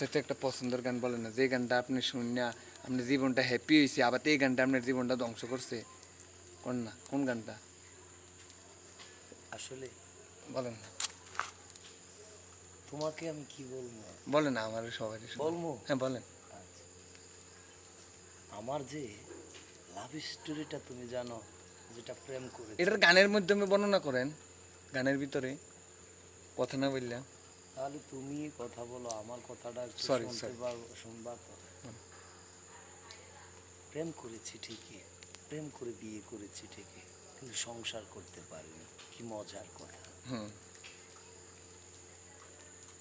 সবথেকে একটা পছন্দের গান বলেন না। যে গানটা আপনি শুনিয়া আপনার জীবনটা হ্যাপি হয়েছে আবার এই গানটা আপনার জীবনটা ধ্বংস করছে। কোন না? কোন গানটা? আসলে বলেন না। তোমাকে আমি কি বলব? বলেন আমার সবাই বলব? হ্যাঁ বলেন। আমার যে লাভ স্টোরিটা তুমি জানো যেটা প্রেম করে এটার গানের মাধ্যমে বর্ণনা করেন। গানের ভিতরে কথা না বললাম তাহলে তুমি কথা বলো আমার কথাটা শুনতে পারব শুনবা তো। প্রেম করেছি ঠিকই প্রেম করে বিয়ে করেছি ঠিকই কিন্তু সংসার করতে পারিনি কি মজার কথা।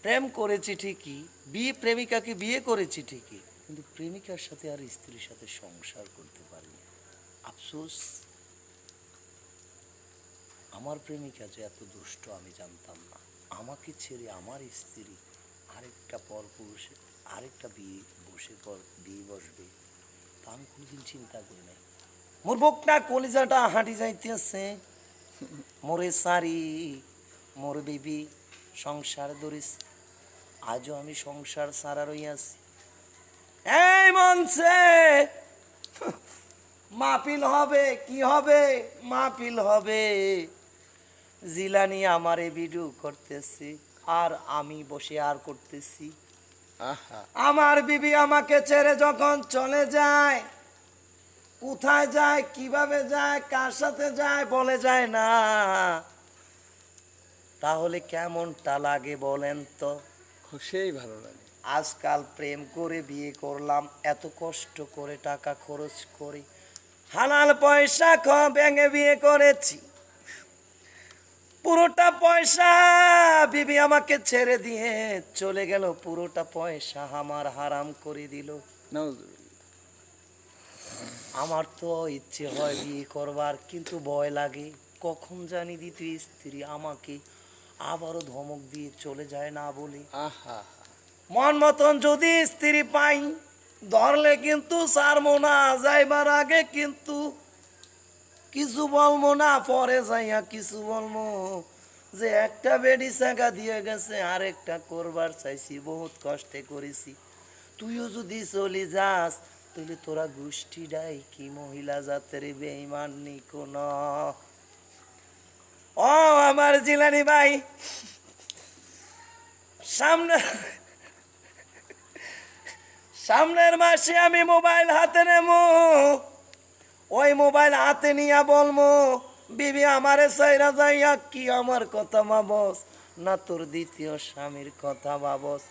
প্রেম করেছি ঠিকই বিয়ে প্রেমিকাকে বিয়ে করেছি ঠিকই কিন্তু প্রেমিকার সাথে আর স্ত্রীর সাথে সংসার করতে পারিনি। আফসোস। আমার প্রেমিকা যে এত দুষ্ট আমি জানতাম না। আমাকে ছেড়ে আমার স্ত্রী আরেকটা পর পুরুষে, আরেকটা বিয়ে বসে পর, বিয়ে বসবে। তা আমি কোনোদিন চিন্তা করি নাই। মোর বকটা কলিজাটা হাঁটি যাইতেছে। মোরে সারি মোর বিবি সংসার ধরিস আজও আমি সংসার সারা রইয়াছি। এই মঞ্চে! মাহফিল হবে, কি হবে? মাহফিল হবে। জিলানি আমারে ভিডিও করতেছি আর আমি বসে আর করতেছি। আহা। আমার বিবি আমাকে ছেড়ে যখন চলে যায় কোথায় যায় কীভাবে যায় কার সাথে যায় বলে যায় না। তাহলে কেমনটা লাগে বলেন তো? সেই ভালো লাগে। আজকাল প্রেম করে বিয়ে করলাম এত কষ্ট করে টাকা খরচ করে হালাল পয়সা খ ব্যাঙে বিয়ে করেছি। পুরোটা পয়সা। বিবি আমাকে ছেড়ে দিয়ে চলে গেল। পুরোটা পয়সা আমার হারাম করে দিল। আমার তো ইচ্ছে হয় বিয়ে করবার কিন্তু ভয় লাগে। কখন জানি দ্বিতীয় স্ত্রী আমাকে আবারও ধমক দিয়ে চলে যায় না বলে। আহা। মন মতন যদি স্ত্রী পাই ধরলে কিন্তু সারমো না যাইবার আগে কিন্তু কিছু বলব না, পরে যাইয়া কিছু বলব। যে একটা বেডি চাকা দিয়ে গেছে, আরেকটা করবার চাইছি, বহুত কষ্টে করেছি। তুইও যদি চলে যাস, তাহলে তোরা গোষ্ঠী ডাই কি মহিলা জাতের বেইমান নি কোন? ও আমার জিলানি ভাই, সামনে, সামনের মাসে আমি মোবাইল হাতে নেব। ওই মোবাইল হাতে নিয়ে বলব বিবি, আমারে সাইরা যাইয়া কি আমার কথা ভাবস? না তোর দ্বিতীয় স্বামীর কথা ভাবস।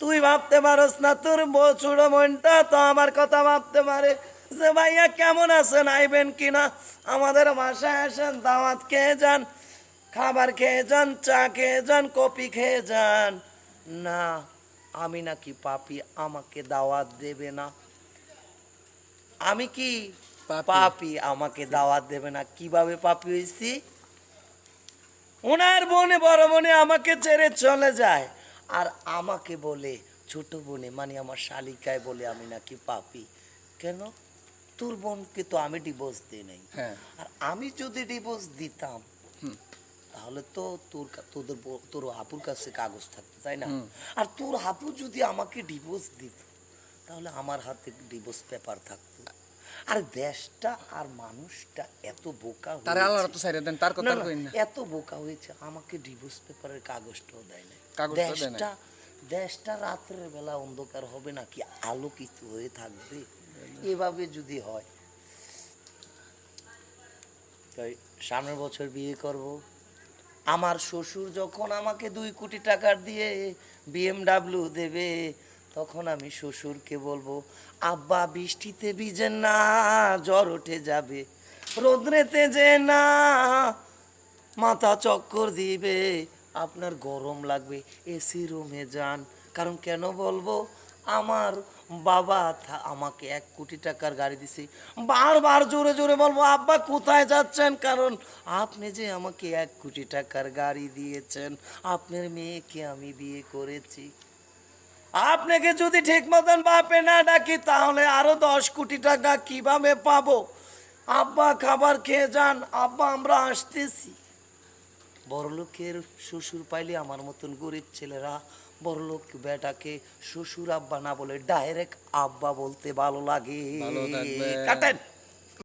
তুই ভাবতে পারস না, তোর বছর মনটা তো আমার কথা ভাবতে পারে। যে ভাইয়া কেমন আছেন, আইবেন কিনা আমাদের বাসায় আসেন, দাওয়াত খেয়ে যান, খাবার খেয়ে যান, চা খেয়ে যান কপি খেয়ে যান। না, আমি নাকি পাপি, আমাকে দাওয়াত দেবে না। আমি কি পাপী। আমাকে দাওয়াত দেবে না। কীভাবে পাপি হয়েছি? ওনার বোনে বড় বোনে আমাকে ছেড়ে চলে যায়। আর আমাকে বলে ছোট বোনে মানে আমার শালিকায় বলে আমি নাকি পাপি। কেন? তোর বোনকে তো আমি ডিভোর্স দিই নাই। হ্যাঁ। আর আমি যদি ডিভোর্স দিতাম তাহলে তো তোর তোদের তোর হাপুর কাছে কাগজ থাকতো তাই না? আর তোর হাপু যদি আমাকে ডিভোর্স দিত তাহলে আমার হাতে ডিভোর্স পেপার থাকতো। আর দেশটা আর মানুষটা এত বোকা তারে হয়েছে। আল্লাহ তো সাইরে দেন তার কথা না, না, কইন না। এত বোকা হয়েছে আমাকে ডিভোর্স পেপারের কাগজটাও দেয় না না। দেশটা দেশটা রাত্রের বেলা অন্ধকার হবে নাকি আলোকিত হয়ে থাকবে? এভাবে যদি হয়। তাই সামনের বছর বিয়ে করব। আমার শ্বশুর যখন আমাকে দুই কোটি টাকার দিয়ে বিএমডাব্লিউ দেবে তখন আমি শ্বশুরকে বলব, আব্বা, বৃষ্টিতে ভিজেন না, জ্বর উঠে যাবে, রোদ্রেতে যে না, মাথা চক্কর দিবে, আপনার গরম লাগবে এসি রুমে যান। কারণ কেন বলব, আমার বাবা আমাকে এক কোটি টাকার গাড়ি দিছে। বারবার জোরে জোরে বলব, আব্বা, কোথায় যাচ্ছেন? কারণ আপনি যে আমাকে এক কোটি টাকার গাড়ি দিয়েছেন, আপনার মেয়েকে আমি বিয়ে করেছি। আপনাকে যদি ঠিক মতন বাপে না ডাকি তাহলে আরও দশ কোটি টাকা কীভাবে পাবো? আব্বা খাবার খেয়ে যান আব্বা আমরা আসতেছি। বড়লোকের শ্বশুর পাইলে আমার মতন গরিব ছেলেরা বড়লোক বেটাকে শ্বশুর আব্বা না বলে ডাইরেক্ট আব্বা বলতে ভালো লাগে। কাটেন।